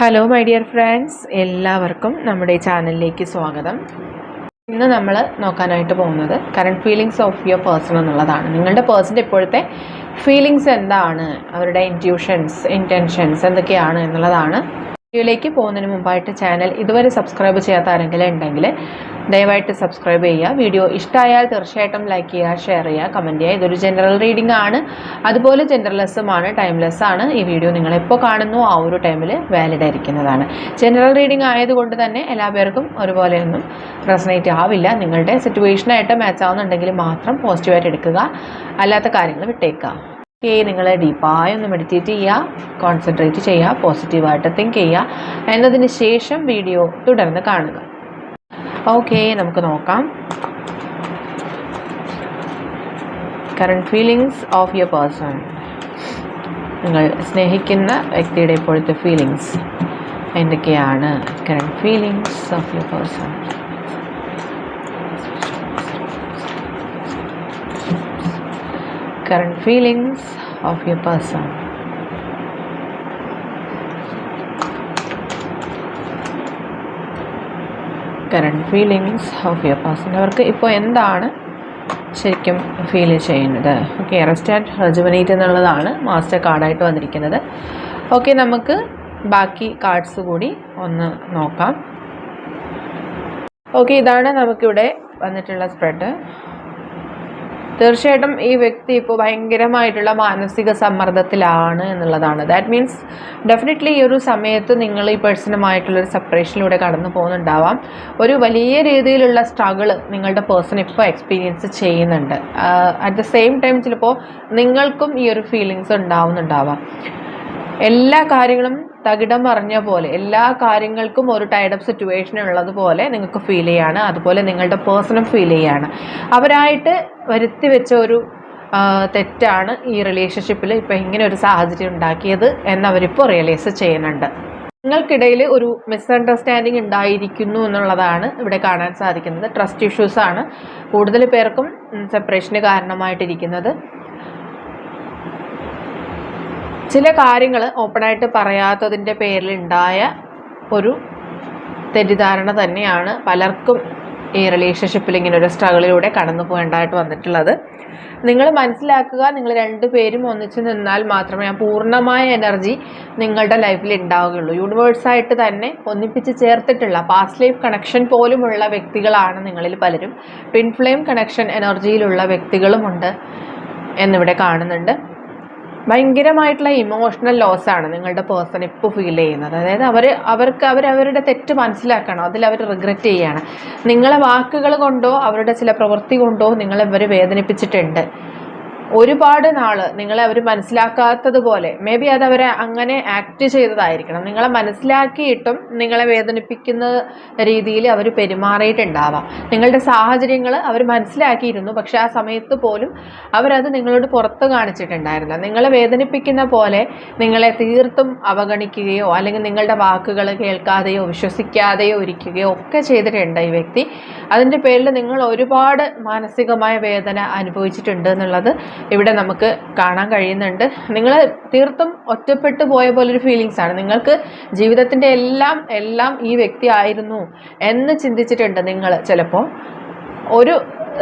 Hello my dear friends എല്ലാവർക്കും നമ്മുടെ ചാനലിലേക്ക് സ്വാഗതം. ഇന്ന് നമ്മൾ നോക്കാനായിട്ട് പോകുന്നത് current feelings of your person എന്നുള്ളതാണ്. നിങ്ങളുടെ പേഴ്സന്റെ ഇപ്പോഴത്തെ ഫീലിങ്സ് എന്താണ്? അവരുടെ ഇന്റ്യൂഷൻസ് ഇന്റൻഷൻസ് എന്തൊക്കെയാണ് എന്നുള്ളതാണ്. വീഡിയോയിലേക്ക് പോകുന്നതിന് മുമ്പായിട്ട് ചാനൽ ഇതുവരെ സബ്സ്ക്രൈബ് ചെയ്യാത്ത ആരെങ്കിലും ഉണ്ടെങ്കിൽ ദയവായിട്ട് സബ്സ്ക്രൈബ് ചെയ്യുക. വീഡിയോ ഇഷ്ടമായാൽ തീർച്ചയായിട്ടും ലൈക്ക് ചെയ്യുക ഷെയർ ചെയ്യുക കമന്റ് ചെയ്യുക. ഇതൊരു ജനറൽ റീഡിംഗ് ആണ്. അതുപോലെ ജനറലെസ്സുമാണ് ടൈംലെസ് ആണ് ഈ വീഡിയോ നിങ്ങൾ എപ്പോൾ കാണുന്നു ആ ഒരു ടൈമിൽ വാലിഡ് ആയിരിക്കുന്നതാണ്. ജനറൽ റീഡിംഗ് ആയതുകൊണ്ട് തന്നെ എല്ലാ പേർക്കും ഒരുപോലെയൊന്നും റെസനേറ്റ് ആവില്ല. നിങ്ങളുടെ സിറ്റുവേഷനായിട്ട് മാച്ച് ആവുന്നുണ്ടെങ്കിൽ മാത്രം പോസിറ്റീവായിട്ട് എടുക്കുക. അല്ലാത്ത കാര്യങ്ങൾ വിട്ടേക്കുക. ഓക്കെ നിങ്ങൾ ഡീപ്പായി ഒന്ന് മെഡിറ്റേറ്റ് ചെയ്യുക കോൺസെൻട്രേറ്റ് ചെയ്യുക പോസിറ്റീവായിട്ട് തിങ്ക് ചെയ്യുക എന്നതിന് ശേഷം വീഡിയോ തുടർന്ന് കാണുക. ഓക്കെ നമുക്ക് നോക്കാം. Current feelings of your person നിങ്ങൾ സ്നേഹിക്കുന്ന വ്യക്തിയുടെ ഇപ്പോഴത്തെ ഫീലിങ്സ് എന്തൊക്കെയാണ്? Current feelings of your person current feelings of your person. Current feelings of your person അവർക്ക് ഇപ്പോൾ എന്താണ് ശരിക്കും ഫീൽ ചെയ്യുന്നത്? ഓക്കെ റെസ്റ്റാൻഡ് റെജുവനേറ്റ് എന്നുള്ളതാണ് മാസ്റ്റർ കാർഡായിട്ട് വന്നിരിക്കുന്നത്. ഓക്കെ നമുക്ക് ബാക്കി കാർഡ്സ് കൂടി ഒന്ന് നോക്കാം. ഓക്കെ ഇതാണ് നമുക്കിവിടെ വന്നിട്ടുള്ള സ്പ്രെഡ് തീർച്ചയായിട്ടും ഈ വ്യക്തി ഇപ്പോൾ ഭയങ്കരമായിട്ടുള്ള മാനസിക സമ്മർദ്ദത്തിലാണ് എന്നുള്ളതാണ്. ദാറ്റ് മീൻസ് ഡെഫിനറ്റ്ലി ഈ ഒരു സമയത്ത് നിങ്ങൾ ഈ പേഴ്സണുമായിട്ടുള്ളൊരു സെപ്പറേഷനിലൂടെ കടന്നു പോകുന്നുണ്ടാവാം. ഒരു വലിയ രീതിയിലുള്ള സ്ട്രഗിൾ നിങ്ങളുടെ പേഴ്സൺ ഇപ്പോൾ എക്സ്പീരിയൻസ് ചെയ്യുന്നുണ്ട്. അറ്റ് ദ സെയിം ടൈം ചിലപ്പോൾ നിങ്ങൾക്കും ഈ ഒരു ഫീലിങ്സ് ഉണ്ടാവുന്നുണ്ടാവാം. എല്ലാ കാര്യങ്ങളും തകിടം പറഞ്ഞ പോലെ എല്ലാ കാര്യങ്ങൾക്കും ഒരു ടൈഡപ്പ് സിറ്റുവേഷൻ ഉള്ളതുപോലെ നിങ്ങൾക്ക് ഫീൽ ചെയ്യാണ്. അതുപോലെ നിങ്ങളുടെ പേഴ്സണും ഫീൽ ചെയ്യാണ്. അവരായിട്ട് വരുത്തി വെച്ച ഒരു തെറ്റാണ് ഈ റിലേഷൻഷിപ്പിൽ ഇപ്പോൾ ഇങ്ങനെ ഒരു സാഹചര്യം ഉണ്ടാക്കിയത് എന്നവരിപ്പോൾ റിയലൈസ് ചെയ്യുന്നുണ്ട്. നിങ്ങൾക്കിടയിൽ ഒരു മിസ്അണ്ടർസ്റ്റാൻഡിങ് ഉണ്ടായിരിക്കുന്നു എന്നുള്ളതാണ് ഇവിടെ കാണാൻ സാധിക്കുന്നത്. ട്രസ്റ്റ് ഇഷ്യൂസാണ് കൂടുതൽ പേർക്കും സെപ്പറേഷന് കാരണമായിട്ടിരിക്കുന്നത്. ചില കാര്യങ്ങൾ ഓപ്പണായിട്ട് പറയാത്തതിന്റെ പേരിൽ ഉണ്ടായ ഒരു തെറ്റിദ്ധാരണ തന്നെയാണ് പലർക്കും ഈ റിലേഷൻഷിപ്പിൽ ഇങ്ങനെ ഒരു സ്ട്രഗിളിലൂടെ കടന്നു പോകേണ്ടതായിട്ട് വന്നിട്ടുള്ളത്. നിങ്ങൾ മനസ്സിലാക്കുക നിങ്ങൾ രണ്ടുപേരും ഒന്നിച്ച് നിന്നാൽ മാത്രമേ ആ പൂർണമായ എനർജി നിങ്ങളുടെ ലൈഫിൽ ഉണ്ടാവുകയുള്ളൂ. യൂണിവേഴ്സായിട്ട് തന്നെ ഒന്നിപ്പിച്ച് ചേർത്തിട്ടുള്ള പാസ്റ്റ് ലൈഫ് കണക്ഷൻ പോലുമുള്ള വ്യക്തികളാണ് നിങ്ങളിൽ പലരും. പിൻ ഫ്ലെയിം കണക്ഷൻ എനർജിയിലുള്ള വ്യക്തികളുമുണ്ട് എന്നിവിടെ കാണുന്നുണ്ട്. ഭയങ്കരമായിട്ടുള്ള ഇമോഷണൽ ലോസ് ആണ് നിങ്ങളുടെ പേഴ്സൺ ഇപ്പോൾ ഫീൽ ചെയ്യുന്നത്. അതായത് അവർ അവർക്ക് അവർ അവരുടെ തെറ്റ് മനസ്സിലാക്കണം. അതിൽ അവർ റിഗ്രറ്റ് ചെയ്യുകയാണ് നിങ്ങളെ വാക്കുകൾ കൊണ്ടോ അവരുടെ ചില പ്രവൃത്തി കൊണ്ടോ നിങ്ങളെ ഇവർ വേദനിപ്പിച്ചിട്ടുണ്ട്. ഒരുപാട് നാൾ നിങ്ങളെ അവർ മനസ്സിലാക്കാത്തതുപോലെ മേ ബി അത് അവരെ അങ്ങനെ ആക്ട് ചെയ്തതായിരിക്കണം. നിങ്ങളെ മനസ്സിലാക്കിയിട്ടും നിങ്ങളെ വേദനിപ്പിക്കുന്ന രീതിയിൽ അവർ പെരുമാറിയിട്ടുണ്ടാവാം. നിങ്ങളുടെ സാഹചര്യങ്ങൾ അവർ മനസ്സിലാക്കിയിരുന്നു പക്ഷെ ആ സമയത്ത് പോലും അവരത് നിങ്ങളോട് പുറത്ത് കാണിച്ചിട്ടുണ്ടായിരുന്നില്ല. നിങ്ങളെ വേദനിപ്പിക്കുന്ന പോലെ നിങ്ങളെ തീർത്തും അവഗണിക്കുകയോ അല്ലെങ്കിൽ നിങ്ങളുടെ വാക്കുകൾ കേൾക്കാതെയോ വിശ്വസിക്കാതെയോ ഇരിക്കുകയോ ഒക്കെ ചെയ്തിട്ടുണ്ട് ഈ വ്യക്തി. അതിന്റെ പേരിൽ നിങ്ങൾ ഒരുപാട് മാനസികമായ വേദന അനുഭവിച്ചിട്ടുണ്ട് എന്നുള്ളത് ഇവിടെ നമുക്ക് കാണാൻ കഴിയുന്നുണ്ട്. നിങ്ങൾ തീർത്തും ഒറ്റപ്പെട്ടു പോയ പോലൊരു ഫീലിങ്സ് ആണ്. നിങ്ങൾക്ക് ജീവിതത്തിന്റെ എല്ലാം എല്ലാം ഈ വ്യക്തി ആയിരുന്നു എന്ന് ചിന്തിച്ചിട്ടുണ്ട് നിങ്ങൾ ചിലപ്പോൾ ഒരു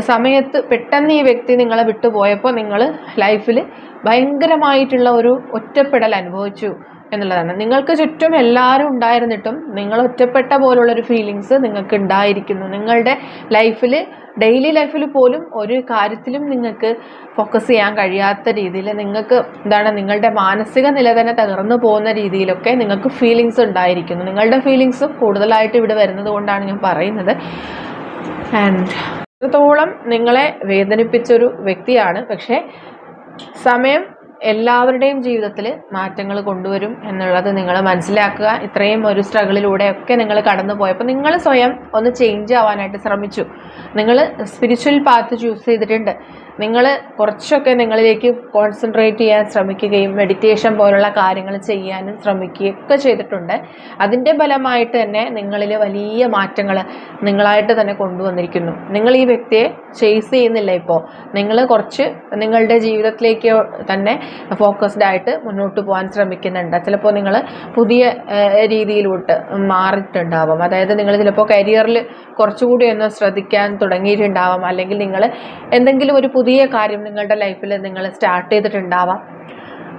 സമയത്ത് പെട്ടെന്ന് ഈ വ്യക്തി നിങ്ങളെ വിട്ടുപോയപ്പോൾ നിങ്ങൾ ലൈഫിൽ ഭയങ്കരമായിട്ടുള്ള ഒരു ഒറ്റപ്പെടൽ അനുഭവിച്ചു. എന്നുള്ളതാണ്. നിങ്ങൾക്ക് ചുറ്റും എല്ലാവരും ഉണ്ടായിരുന്നിട്ടും നിങ്ങൾ ഒറ്റപ്പെട്ട പോലുള്ളൊരു ഫീലിങ്സ് നിങ്ങൾക്ക് ഉണ്ടായിരിക്കുന്നു നിങ്ങളുടെ ലൈഫിൽ ഡെയിലി ലൈഫിൽ പോലും ഒരു കാര്യത്തിലും നിങ്ങൾക്ക് ഫോക്കസ് ചെയ്യാൻ കഴിയാത്ത രീതിയിൽ നിങ്ങൾക്ക് എന്താണ് നിങ്ങളുടെ മാനസിക നില തന്നെ തകർന്നു പോകുന്ന രീതിയിലൊക്കെ നിങ്ങൾക്ക് ഫീലിങ്സ് ഉണ്ടായിരിക്കുന്നു. നിങ്ങളുടെ ഫീലിങ്സും കൂടുതലായിട്ട് ഇവിടെ വരുന്നത് കൊണ്ടാണ് ഞാൻ പറയുന്നത്. ആൻഡ് അത്രത്തോളം നിങ്ങളെ വേദനിപ്പിച്ചൊരു വ്യക്തിയാണ്. പക്ഷേ സമയം എല്ലാവരുടെയും ജീവിതത്തിൽ മാറ്റങ്ങൾ കൊണ്ടുവരും എന്നുള്ളത് നിങ്ങൾ മനസ്സിലാക്കുക. ഇത്രയും ഒരു സ്ട്രഗിളിലൂടെയൊക്കെ നിങ്ങൾ കടന്നു പോയപ്പോൾ നിങ്ങൾ സ്വയം ഒന്ന് ചേഞ്ച് ആവാനായിട്ട് ശ്രമിച്ചു. നിങ്ങൾ സ്പിരിച്വൽ പാത്ത് ചൂസ് ചെയ്തിട്ടുണ്ട്. നിങ്ങൾ കുറച്ചൊക്കെ നിങ്ങളിലേക്ക് കോൺസെൻട്രേറ്റ് ചെയ്യാൻ ശ്രമിക്കുകയും മെഡിറ്റേഷൻ പോലുള്ള കാര്യങ്ങൾ ചെയ്യാനും ശ്രമിക്കുകയൊക്കെ ചെയ്തിട്ടുണ്ട്. അതിന്റെ ഫലമായിട്ട് തന്നെ നിങ്ങളിൽ വലിയ മാറ്റങ്ങൾ നിങ്ങളായിട്ട് തന്നെ കൊണ്ടുവന്നിരിക്കുന്നു. നിങ്ങൾ ഈ വ്യക്തിയെ ചേസ് ചെയ്യുന്നില്ല ഇപ്പോൾ നിങ്ങൾ കുറച്ച് നിങ്ങളുടെ ജീവിതത്തിലേക്ക് തന്നെ ഫോക്കസ്ഡ് ആയിട്ട് മുന്നോട്ട് പോകാൻ ശ്രമിക്കുന്നുണ്ട്. ചിലപ്പോൾ നിങ്ങൾ പുതിയ രീതിയിലോട്ട് മാറിയിട്ടുണ്ടാവാം. അതായത് നിങ്ങൾ ചിലപ്പോൾ കരിയറിൽ കുറച്ചുകൂടി ഒന്ന് ശ്രദ്ധിക്കാൻ തുടങ്ങിയിട്ടുണ്ടാവാം. അല്ലെങ്കിൽ നിങ്ങൾ എന്തെങ്കിലും ഒരു പുതിയ കാര്യം നിങ്ങളുടെ ലൈഫിൽ നിങ്ങൾ സ്റ്റാർട്ട് ചെയ്തിട്ടുണ്ടാവാം.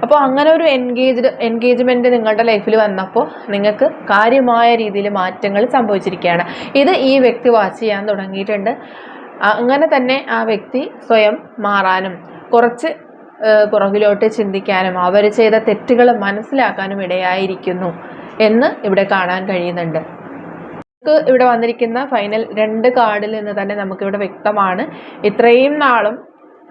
അപ്പോൾ അങ്ങനെ ഒരു എൻഗേജ്ഡ് എൻഗേജ്മെന്റ് നിങ്ങളുടെ ലൈഫിൽ വന്നപ്പോൾ നിങ്ങൾക്ക് കാര്യമായ രീതിയിൽ മാറ്റങ്ങൾ സംഭവിച്ചിരിക്കുകയാണ്. ഇത് ഈ വ്യക്തി വാച്ച് ചെയ്യാൻ തുടങ്ങിയിട്ടുണ്ട്. അങ്ങനെ തന്നെ ആ വ്യക്തി സ്വയം മാറാനും കുറച്ച് പുറകിലോട്ട് ചിന്തിക്കാനും അവർ ചെയ്ത തെറ്റുകൾ മനസ്സിലാക്കാനും ഇടയായിരിക്കുന്നു എന്ന് ഇവിടെ കാണാൻ കഴിയുന്നുണ്ട്. നമുക്ക് ഇവിടെ വന്നിരിക്കുന്ന ഫൈനൽ രണ്ട് കാർഡിൽ നിന്ന് തന്നെ നമുക്കിവിടെ വ്യക്തമാണ്. ഇത്രയും നാളും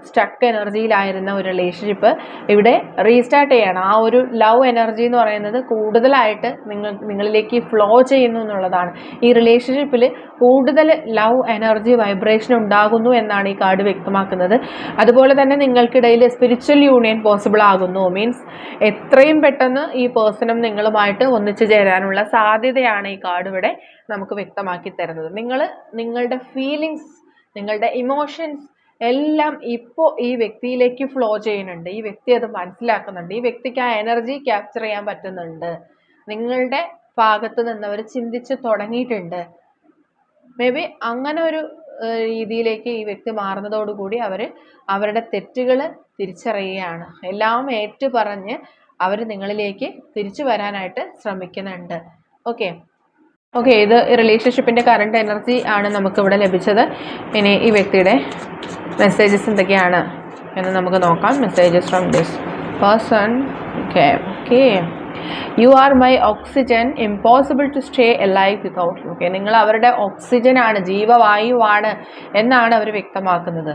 സ്റ്റക്ക് എനർജിയിലായിരുന്ന ഒരു റിലേഷൻഷിപ്പ് ഇവിടെ റീസ്റ്റാർട്ട് ചെയ്യണം. ആ ഒരു ലവ് എനർജി എന്ന് പറയുന്നത് കൂടുതലായിട്ട് നിങ്ങൾ നിങ്ങളിലേക്ക് ഫ്ലോ ചെയ്യുന്നു എന്നുള്ളതാണ്. ഈ റിലേഷൻഷിപ്പിൽ കൂടുതൽ ലവ് എനർജി വൈബ്രേഷൻ ഉണ്ടാകുന്നു എന്നാണ് ഈ കാർഡ് വ്യക്തമാക്കുന്നത്. അതുപോലെ തന്നെ നിങ്ങൾക്കിടയിൽ സ്പിരിച്വൽ യൂണിയൻ പോസിബിൾ ആകുന്നു. മീൻസ് എത്രയും പെട്ടെന്ന് ഈ പേഴ്സണും നിങ്ങളുമായിട്ട് ഒന്നിച്ചു ചേരാനുള്ള സാധ്യതയാണ് ഈ കാർഡ് ഇവിടെ നമുക്ക് വ്യക്തമാക്കി തരുന്നത്. നിങ്ങൾ നിങ്ങളുടെ ഫീലിങ്സ് നിങ്ങളുടെ ഇമോഷൻസ് എല്ലാം ഇപ്പോൾ ഈ വ്യക്തിയിലേക്ക് ഫ്ലോ ചെയ്യുന്നുണ്ട്. ഈ വ്യക്തി അത് മനസ്സിലാക്കുന്നുണ്ട്. ഈ വ്യക്തിക്ക് ആ എനർജി ക്യാപ്ചർ ചെയ്യാൻ പറ്റുന്നുണ്ട്. നിങ്ങളുടെ ഭാഗത്ത് അവർ ചിന്തിച്ച് തുടങ്ങിയിട്ടുണ്ട്. മേ ബി അങ്ങനെ ഒരു രീതിയിലേക്ക് ഈ വ്യക്തി മാറുന്നതോടുകൂടി അവർ അവരുടെ തെറ്റുകൾ തിരിച്ചറിയുകയാണ്. എല്ലാം ഏറ്റു പറഞ്ഞ് അവർ നിങ്ങളിലേക്ക് തിരിച്ചു വരാനായിട്ട് ശ്രമിക്കുന്നുണ്ട്. ഓക്കെ ഓക്കെ ഇത് റിലേഷൻഷിപ്പിന്റെ കറണ്ട് എനർജി ആണ് നമുക്കിവിടെ ലഭിച്ചത്. ഇനി ഈ വ്യക്തിയുടെ മെസ്സേജസ് എന്തൊക്കെയാണ് എന്ന് നമുക്ക് നോക്കാം. Messages from this person okay okay you are my oxygen impossible to stay a life without you okay നിങ്ങൾ അവരുടെ ഓക്സിജനാണ് ജീവവായുവാണ് എന്നാണ് അവർ വ്യക്തമാക്കുന്നത്.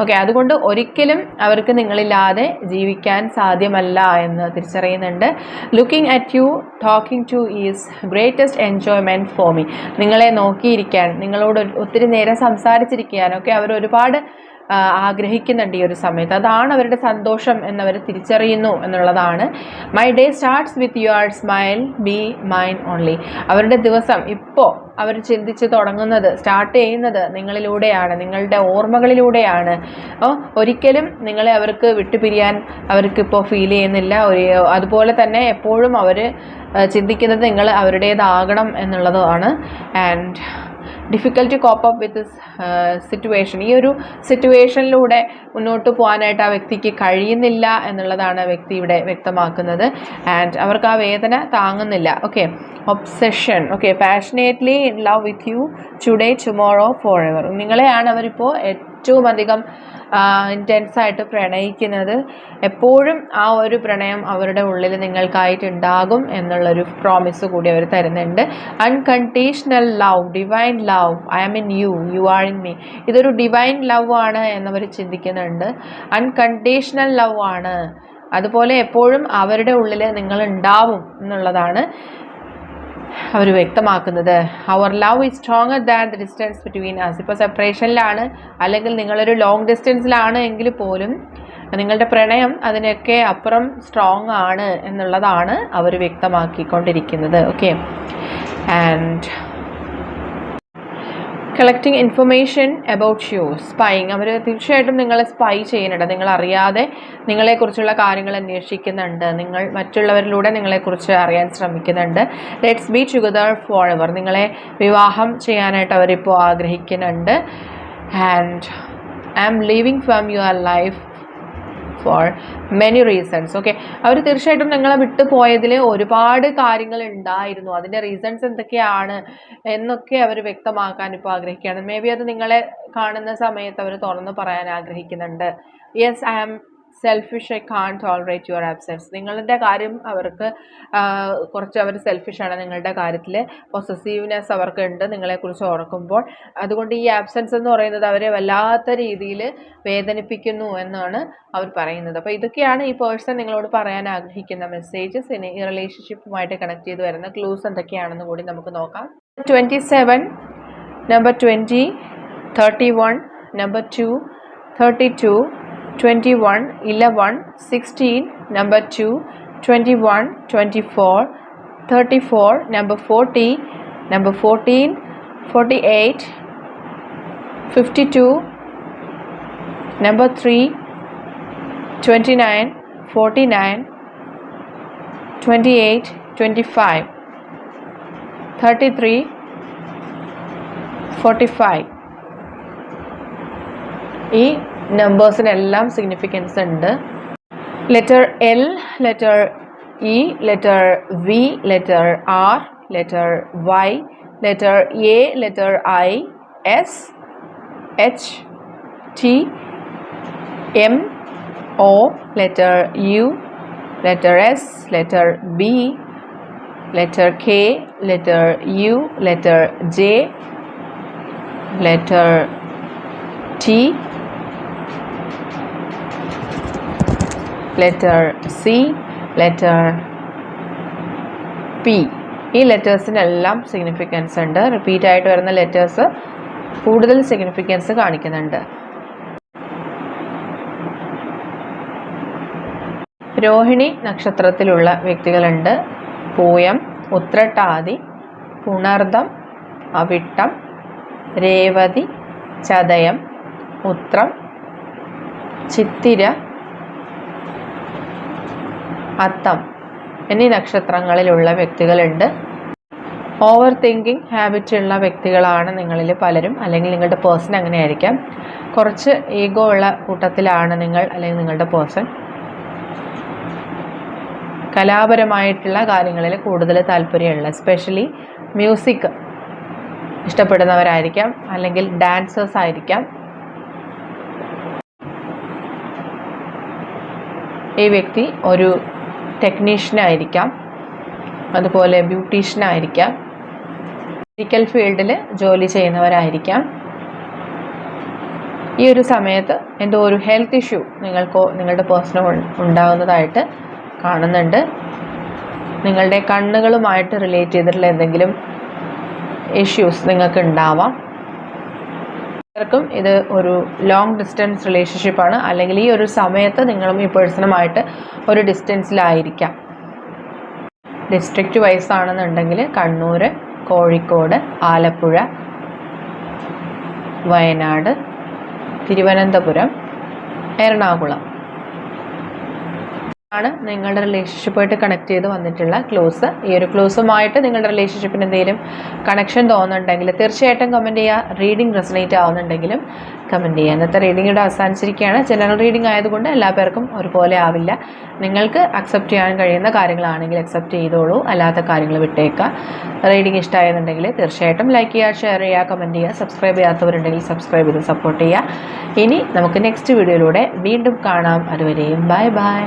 ഓക്കെ അതുകൊണ്ട് ഒരിക്കലും അവർക്ക് നിങ്ങളില്ലാതെ ജീവിക്കാൻ സാധ്യമല്ല എന്ന് തിരിച്ചറിയുന്നുണ്ട്. Looking at you talking to is greatest enjoyment for me നിങ്ങളെ നോക്കിയിരിക്കാൻ നിങ്ങളോട് ഒത്തിരി നേരം സംസാരിച്ചിരിക്കാനൊക്കെ അവർ ഒരുപാട് ആഗ്രഹിക്കുന്നുണ്ട് ഈ ഒരു സമയത്ത്. അതാണ് അവരുടെ സന്തോഷം എന്നവർ തിരിച്ചറിയുന്നു എന്നുള്ളതാണ്. My day starts with your smile be mine only അവരുടെ ദിവസം ഇപ്പോൾ അവർ ചിന്തിച്ച് തുടങ്ങുന്നത് സ്റ്റാർട്ട് ചെയ്യുന്നത് നിങ്ങളിലൂടെയാണ് നിങ്ങളുടെ ഓർമ്മകളിലൂടെയാണ്. ഒരിക്കലും നിങ്ങളെ അവർക്ക് വിട്ടുപിരിയാൻ അവർക്കിപ്പോൾ ഫീൽ ചെയ്യുന്നില്ല. ഒരു അതുപോലെ തന്നെ എപ്പോഴും അവർ ചിന്തിക്കുന്നത് നിങ്ങൾ അവരുടേതാകണം എന്നുള്ളതാണ് and difficult cope up with situation ഈ ഒരു സിറ്റുവേഷനിലൂടെ മുന്നോട്ട് പോകാനായിട്ട് ആ വ്യക്തിക്ക് കഴിയുന്നില്ല എന്നുള്ളതാണ് വ്യക്തി ഇവിടെ വ്യക്തമാക്കുന്നത്. ആൻഡ് അവർക്ക് ആ വേദന താങ്ങുന്നില്ല. Okay obsession okay passionately in love with you today tomorrow forever നിങ്ങളെയാണ് അവരിപ്പോൾ ഏറ്റവും അധികം ഇന്റൻസ് ആയിട്ട് പ്രണയിക്കുന്നത് എപ്പോഴും ആ ഒരു പ്രണയം അവരുടെ ഉള്ളിൽ നിങ്ങൾക്കായിട്ടുണ്ടാകും എന്നുള്ളൊരു പ്രോമിസ് കൂടി അവർ തരുന്നുണ്ട്. Unconditional love divine love I am in you you are in me ഇതൊരു ഡിവൈൻ ലവ് ആണ് എന്നവർ ചിന്തിക്കുന്നുണ്ട്. അൺകണ്ടീഷണൽ ലവ് ആണ്. അതുപോലെ എപ്പോഴും അവരുടെ ഉള്ളിൽ നിങ്ങൾ ഉണ്ടാവും എന്നുള്ളതാണ്. അവർ വ്യക്തമാക്കുന്നത്. അവർ love is stronger than the distance between us ഇപ്പോൾ സെപ്പറേഷനിലാണ് അല്ലെങ്കിൽ നിങ്ങളൊരു ലോങ് ഡിസ്റ്റൻസിലാണ് എങ്കിൽ പോലും നിങ്ങളുടെ പ്രണയം അതിനൊക്കെ അപ്പുറം സ്ട്രോങ് ആണ് എന്നുള്ളതാണ് അവർ വ്യക്തമാക്കിക്കൊണ്ടിരിക്കുന്നത്. Okay and collecting information about you spying അവർ തീർച്ചയായിട്ടും നിങ്ങളെ സ്പൈ ചെയ്യുന്നുണ്ട്. നിങ്ങൾ അറിയാതെ നിങ്ങളെക്കുറിച്ചുള്ള കാര്യങ്ങൾ അന്വേഷിക്കുന്നുണ്ട്. നിങ്ങൾ മറ്റുള്ളവരിലൂടെ നിങ്ങളെക്കുറിച്ച് അറിയാൻ ശ്രമിക്കുന്നുണ്ട്. Let's be together forever നിങ്ങളെ വിവാഹം ചെയ്യാനായിട്ട് അവരിപ്പോൾ ആഗ്രഹിക്കുന്നുണ്ട്. And I am leaving from your life for many reasons okay അവർ തീർച്ചയായിട്ടും നിങ്ങളെ വിട്ടു പോയതിൽ ഒരുപാട് കാര്യങ്ങൾ ഉണ്ടായിരുന്നു. അതിന്റെ റീസൺസ് എന്തൊക്കെയാണ് എന്നൊക്കെ അവർ വ്യക്തമാക്കാൻ ഇപ്പോൾ ആഗ്രഹിക്കുകയാണ്. മേ ബി അത് നിങ്ങളെ കാണുന്ന സമയത്ത് അവർ തുറന്ന് പറയാൻ ആഗ്രഹിക്കുന്നുണ്ട്. Yes I am selfish I can't tolerate your absence നിങ്ങളുടെ കാര്യം അവർക്ക് കുറച്ച് അവർ സെൽഫിഷാണ് നിങ്ങളുടെ കാര്യത്തിൽ പൊസസീവ്നെസ് അവർക്ക് ഉണ്ട് നിങ്ങളെക്കുറിച്ച് ഓർക്കുമ്പോൾ. അതുകൊണ്ട് ഈ ആബ്സെൻസ് എന്ന് പറയുന്നത് അവരെ വല്ലാത്ത രീതിയിൽ വേദനിപ്പിക്കുന്നു എന്നാണ് അവർ പറയുന്നത്. അപ്പോൾ ഇതൊക്കെയാണ് ഈ പേഴ്സൺ നിങ്ങളോട് പറയാൻ ആഗ്രഹിക്കുന്ന മെസ്സേജസ് ഇനി ഈ റിലേഷൻഷിപ്പുമായിട്ട് കണക്ട് ചെയ്ത് വരുന്ന ക്ലൂസ് എന്തൊക്കെയാണെന്ന് കൂടി നമുക്ക് നോക്കാം. Twenty seven number twenty thirty one number two thirty two 21, 11, 16, number 2, 21, 24, 34, number 40, number 14, 48, 52, number 3, 29, 49, 28, 25, 33, 45. E five thirty three forty five ഈ നമ്പേഴ്സിനെല്ലാം സിഗ്നിഫിക്കൻസ് ഉണ്ട്. Letter L letter E letter V letter R letter Y letter A letter I S H T M O letter U letter S letter B letter K, letter U, letter J, letter T, letter C letter P ഈ ലെറ്റേഴ്സിനെല്ലാം significance ഉണ്ട്. Repeat ആയിട്ട് വരുന്ന letters കൂടുതൽ significance കാണിക്കുന്നുണ്ട്. രോഹിണി നക്ഷത്രത്തിലുള്ള വ്യക്തികളുണ്ട്. പൂയം ഉത്രട്ടാതി പുണർദം അവിട്ടം രേവതി ചതയം ഉത്രം ചിത്തിര അത്തം എന്നീ നക്ഷത്രങ്ങളിലുള്ള വ്യക്തികളുണ്ട്. ഓവർ തിങ്കിങ് ഹാബിറ്റ് ഉള്ള വ്യക്തികളാണ് നിങ്ങളിൽ പലരും അല്ലെങ്കിൽ നിങ്ങളുടെ പേഴ്സൺ അങ്ങനെ ആയിരിക്കാം കുറച്ച് ഈഗോ ഉള്ള കൂട്ടത്തിലാണ് നിങ്ങൾ അല്ലെങ്കിൽ നിങ്ങളുടെ പേഴ്സൺ കലാപരമായിട്ടുള്ള കാര്യങ്ങളിൽ കൂടുതൽ താല്പര്യമുള്ള എസ്പെഷ്യലി മ്യൂസിക് ഇഷ്ടപ്പെടുന്നവരായിരിക്കാം അല്ലെങ്കിൽ ഡാൻസേഴ്സ് ആയിരിക്കാം. ഈ വ്യക്തി ഒരു ടെക്നീഷ്യനായിരിക്കാം അതുപോലെ ബ്യൂട്ടീഷ്യനായിരിക്കാം മെഡിക്കൽ ഫീൽഡിൽ ജോലി ചെയ്യുന്നവരായിരിക്കാം. ഈ ഒരു സമയത്ത് എന്തോ ഒരു ഹെൽത്ത് ഇഷ്യൂ നിങ്ങൾക്കോ നിങ്ങളുടെ പേഴ്സണോ ഉണ്ടാകുന്നതായിട്ട് കാണുന്നുണ്ട്. നിങ്ങളുടെ കണ്ണുകളുമായിട്ട് റിലേറ്റ് ചെയ്തിട്ടുള്ള എന്തെങ്കിലും ഇഷ്യൂസ് നിങ്ങൾക്ക് ഉണ്ടാവാം പലർക്കും ഇത് ഒരു ലോങ് ഡിസ്റ്റൻസ് റിലേഷൻഷിപ്പാണ് അല്ലെങ്കിൽ ഈ ഒരു സമയത്ത് നിങ്ങളും ഈ പേഴ്സണുമായിട്ട് ഒരു ഡിസ്റ്റൻസിലായിരിക്കാം ഡിസ്ട്രിക്റ്റ് വൈസ് ആണെന്നുണ്ടെങ്കിൽ കണ്ണൂർ കോഴിക്കോട് ആലപ്പുഴ വയനാട് തിരുവനന്തപുരം എറണാകുളം. ആണ് നിങ്ങളുടെ റിലേഷൻഷിപ്പായിട്ട് കണക്ട് ചെയ്ത് വന്നിട്ടുള്ള ക്ലോസ് ഈ ഒരു ക്ലോസുമായിട്ട് നിങ്ങളുടെ റിലേഷൻഷിപ്പിന് എന്തെങ്കിലും കണക്ഷൻ തോന്നുന്നുണ്ടെങ്കിൽ തീർച്ചയായിട്ടും കമന്റ് ചെയ്യുക റീഡിംഗ് റെസനേറ്റ് ആവുന്നുണ്ടെങ്കിലും കമന്റ് ചെയ്യുക ഇന്നത്തെ റീഡിംഗ് ഇവിടെ അവസാനിച്ചിരിക്കുകയാണ്. ജനറൽ റീഡിംഗ് ആയതുകൊണ്ട് എല്ലാ പേർക്കും ഒരുപോലെ ആവില്ല. നിങ്ങൾക്ക് അക്സെപ്റ്റ് ചെയ്യാൻ കഴിയുന്ന കാര്യങ്ങളാണെങ്കിൽ അക്സെപ്റ്റ് ചെയ്തോളൂ. അല്ലാത്ത കാര്യങ്ങൾ വിട്ടേക്കുക. റീഡിംഗ് ഇഷ്ടമായെന്നുണ്ടെങ്കിൽ തീർച്ചയായിട്ടും ലൈക്ക് ചെയ്യുക ഷെയർ ചെയ്യുക കമന്റ് ചെയ്യുക സബ്സ്ക്രൈബ് ചെയ്യാത്തവരുണ്ടെങ്കിൽ സബ്സ്ക്രൈബ് ചെയ്ത് സപ്പോർട്ട് ചെയ്യുക ഇനി നമുക്ക് നെക്സ്റ്റ് വീഡിയോയിലൂടെ വീണ്ടും കാണാം. അതുവരെയും ബൈ ബൈ